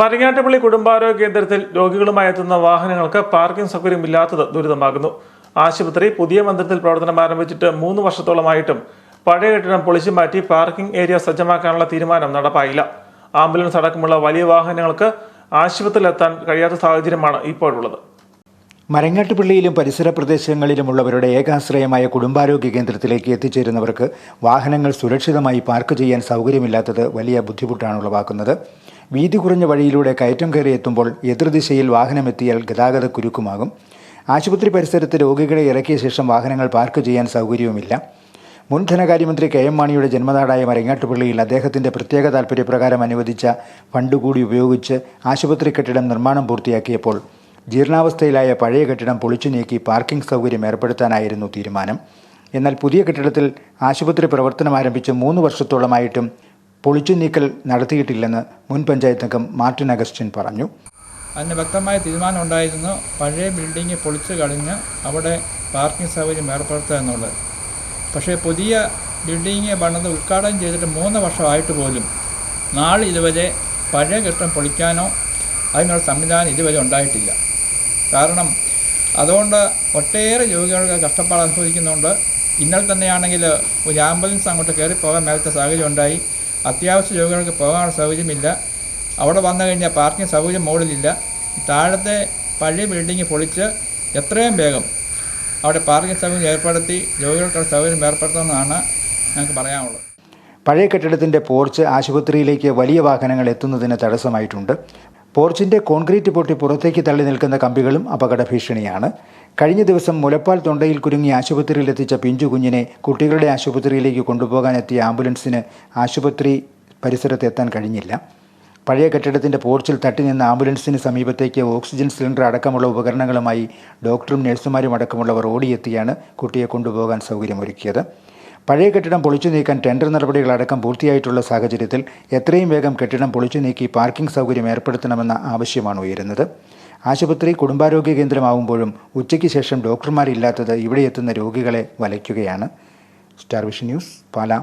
മരങ്ങാട്ടുപള്ളി കുടുംബാരോഗ്യ കേന്ദ്രത്തിൽ രോഗികളുമായി എത്തുന്ന വാഹനങ്ങൾക്ക് പാർക്കിംഗ് സൗകര്യമില്ലാത്തത് ദുരിതമാകുന്നു. ആശുപത്രി പുതിയ മന്ദിരത്തിൽ പ്രവർത്തനം ആരംഭിച്ചിട്ട് മൂന്ന് വർഷത്തോളമായിട്ടും പഴയ കെട്ടിടം പൊളിച്ചു മാറ്റി പാർക്കിംഗ് ഏരിയ സജ്ജമാക്കാനുള്ള തീരുമാനം നടപ്പായില്ല. ആംബുലൻസ് അടക്കമുള്ള വലിയ വാഹനങ്ങൾക്ക് ആശുപത്രിയിലെത്താൻ കഴിയാത്ത സാഹചര്യമാണ് ഇപ്പോഴുള്ളത്. മരങ്ങാട്ടുപള്ളിയിലും പരിസര പ്രദേശങ്ങളിലുമുള്ളവരുടെ ഏകാശ്രയമായ കുടുംബാരോഗ്യ കേന്ദ്രത്തിലേക്ക് എത്തിച്ചേരുന്നവർക്ക് വാഹനങ്ങൾ സുരക്ഷിതമായി പാർക്ക് ചെയ്യാൻ സൗകര്യമില്ലാത്തത് വലിയ ബുദ്ധിമുട്ടാണ് ഉളവാക്കുന്നത്. വീതി കുറഞ്ഞ വഴിയിലൂടെ കയറ്റം കയറി എത്തുമ്പോൾ എതിർദിശയിൽ വാഹനമെത്തിയാൽ ഗതാഗത കുരുക്കുമാകും. ആശുപത്രി പരിസരത്ത് രോഗികളെ ഇറക്കിയ ശേഷം വാഹനങ്ങൾ പാർക്ക് ചെയ്യാൻ സൗകര്യവുമില്ല. മുൻ ധനകാര്യമന്ത്രി കെ എം മാണിയുടെ ജന്മനാടായ മരങ്ങാട്ടുപള്ളിയിൽ അദ്ദേഹത്തിന്റെ പ്രത്യേക താൽപ്പര്യപ്രകാരം അനുവദിച്ച ഫണ്ട് കൂടി ഉപയോഗിച്ച് ആശുപത്രി കെട്ടിടം നിർമ്മാണം പൂർത്തിയാക്കിയപ്പോൾ ജീർണാവസ്ഥയിലായ പഴയ കെട്ടിടം പൊളിച്ചു നീക്കി പാർക്കിംഗ് സൗകര്യം ഏർപ്പെടുത്താനായിരുന്നു തീരുമാനം. എന്നാൽ പുതിയ കെട്ടിടത്തിൽ ആശുപത്രി പ്രവർത്തനം ആരംഭിച്ച് മൂന്ന് വർഷത്തോളമായിട്ടും പൊളിച്ചു നീക്കൽ നടത്തിയിട്ടില്ലെന്ന് മുൻ പഞ്ചായത്ത് അംഗം മാർട്ടിൻ അഗസ്റ്റിൻ പറഞ്ഞു. അതിന് വ്യക്തമായ തീരുമാനം ഉണ്ടായിരുന്നു പഴയ ബിൽഡിംഗ് പൊളിച്ചു കളഞ്ഞ് അവിടെ പാർക്കിംഗ് സൗകര്യം ഏർപ്പെടുത്തുക എന്നുള്ളത്. പക്ഷേ പുതിയ ബിൽഡിംഗ് പണിത് ഉദ്ഘാടനം ചെയ്തിട്ട് മൂന്ന് വർഷമായിട്ട് പോലും നാളെ ഇതുവരെ പഴയ കെട്ടിടം പൊളിക്കാനോ അതിനുള്ള സംവിധാനം ഇതുവരെ ഉണ്ടായിട്ടില്ല. കാരണം അതുകൊണ്ട് ഒട്ടേറെ രോഗികൾക്ക് കഷ്ടപ്പാട് അനുഭവിക്കുന്നുണ്ട്. ഇന്നലെ തന്നെയാണെങ്കിൽ ഒരു ആംബുലൻസ് അങ്ങോട്ട് കയറി പോകാൻ മേലത്തെ സാഹചര്യം ഉണ്ടായി. അത്യാവശ്യ രോഗികൾക്ക് പോകാനുള്ള സൗകര്യമില്ല. അവിടെ വന്നു കഴിഞ്ഞാൽ പാർക്കിംഗ് സൗകര്യം മുകളിലില്ല. താഴത്തെ പഴയ ബിൽഡിംഗ് പൊളിച്ച് എത്രയും വേഗം അവിടെ പാർക്കിംഗ് സൗകര്യം ഏർപ്പെടുത്തി രോഗികൾക്കുള്ള സൗകര്യം ഏർപ്പെടുത്തണമെന്നാണ് ഞങ്ങൾക്ക് പറയാനുള്ളത്. പഴയ കെട്ടിടത്തിന്റെ പോർച്ച് ആശുപത്രിയിലേക്ക് വലിയ വാഹനങ്ങൾ എത്തുന്നതിന് തടസ്സമായിട്ടുണ്ട്. പോർച്ചിന്റെ കോൺക്രീറ്റ് പൊട്ടി പുറത്തേക്ക് തള്ളി നിൽക്കുന്ന കമ്പികളും അപകട ഭീഷണിയാണ്. കഴിഞ്ഞ ദിവസം മുലപ്പാൽ തൊണ്ടയിൽ കുരുങ്ങി ആശുപത്രിയിൽ എത്തിച്ച പിഞ്ചു കുഞ്ഞിനെ കുട്ടികളുടെ ആശുപത്രിയിലേക്ക് കൊണ്ടുപോകാനെത്തിയ ആംബുലൻസിന് ആശുപത്രി പരിസരത്ത് എത്താൻ കഴിഞ്ഞില്ല. പഴയ കെട്ടിടത്തിന്റെ പോർച്ചിൽ തട്ടി നിന്ന ആംബുലൻസിന് സമീപത്തേക്ക് ഓക്സിജൻ സിലിണ്ടർ അടക്കമുള്ള ഉപകരണങ്ങളുമായി ഡോക്ടറും നഴ്സുമാരും അടക്കമുള്ളവർ ഓടിയെത്തിയാണ് കുട്ടിയെ കൊണ്ടുപോകാൻ സൗകര്യമൊരുക്കിയത്. പഴയ കെട്ടിടം പൊളിച്ചു നീക്കാൻ ടെൻഡർ നടപടികളടക്കം പൂർത്തിയായിട്ടുള്ള സാഹചര്യത്തിൽ എത്രയും വേഗം കെട്ടിടം പൊളിച്ചു നീക്കി പാർക്കിംഗ് സൗകര്യം ഏർപ്പെടുത്തണമെന്ന ആവശ്യമാണ് ഉയരുന്നത്. ആശുപത്രി കുടുംബാരോഗ്യ കേന്ദ്രമാവുമ്പോഴും ഉച്ചയ്ക്ക് ശേഷം ഡോക്ടർമാരില്ലാത്തത് ഇവിടെ എത്തുന്ന രോഗികളെ വലയ്ക്കുകയാണ്. Star vision news Pala.